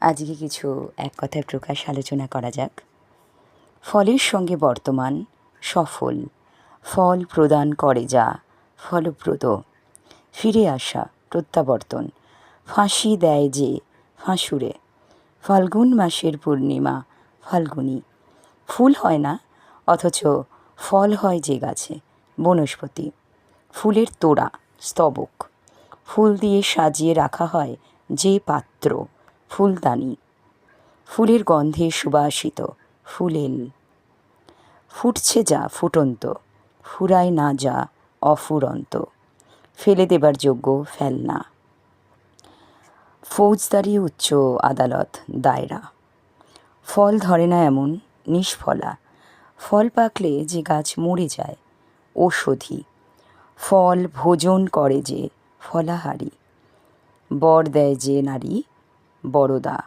আজকে কিছু এক কথায় প্রকাশ আলোচনা করা যাক। ফলের সঙ্গে বর্তমান সফল, ফল প্রদান করে যা ফলপ্রদ। ফিরে আসা, প্রত্যাবর্তন। ফাঁসি দেয় যে ফাঁসুরে। ফাল্গুন মাসের পূর্ণিমা, ফাল্গুনি। ফুল হয় না, অথচ ফল হয় যে গাছে। বনস্পতি। ফুলের তোড়া, স্তবক। ফুল দিয়ে সাজিয়ে রাখা হয় যে পাত্র। ফুলদানি। ফুলের গন্ধে সুবাসিত, ফুলেল। ফুটছে যা ফুটন্ত, ফুরায় না যা অফুরন্ত, ফেলে দেবার যোগ্য ফেলনা। ফৌজদারি উচ্চ আদালত, দায়রা। ফল ধরে না এমন নিষ্ফলা, ফল পাকলে যে গাছ মরে যায়, ঔষধি। ফল ভোজন করে যে ফলাহারি, বর দেয় যে নারী বড়দা।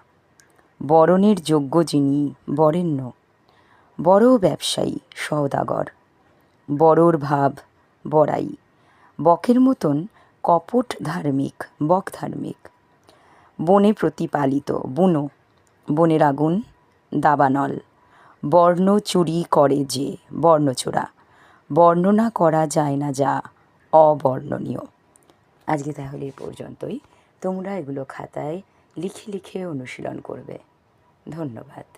বরণের যোগ্য যিনি বরেণ্য। বড় ব্যবসায়ী সওদাগর। বড়র ভাব বড়াই। বকের মতন কপট ধার্মিক, বক ধার্মিক। বনে প্রতিপালিত বুনো। বনের আগুন দাবানল। বর্ণ চুরি করে যে বর্ণচোরা। বর্ণনা করা যায় না যা অবর্ণনীয়। আজকে তাহলে এই পর্যন্তই। তোমরা এগুলো খাতায় লিখে লিখে অনুশীলন করবে। ধন্যবাদ।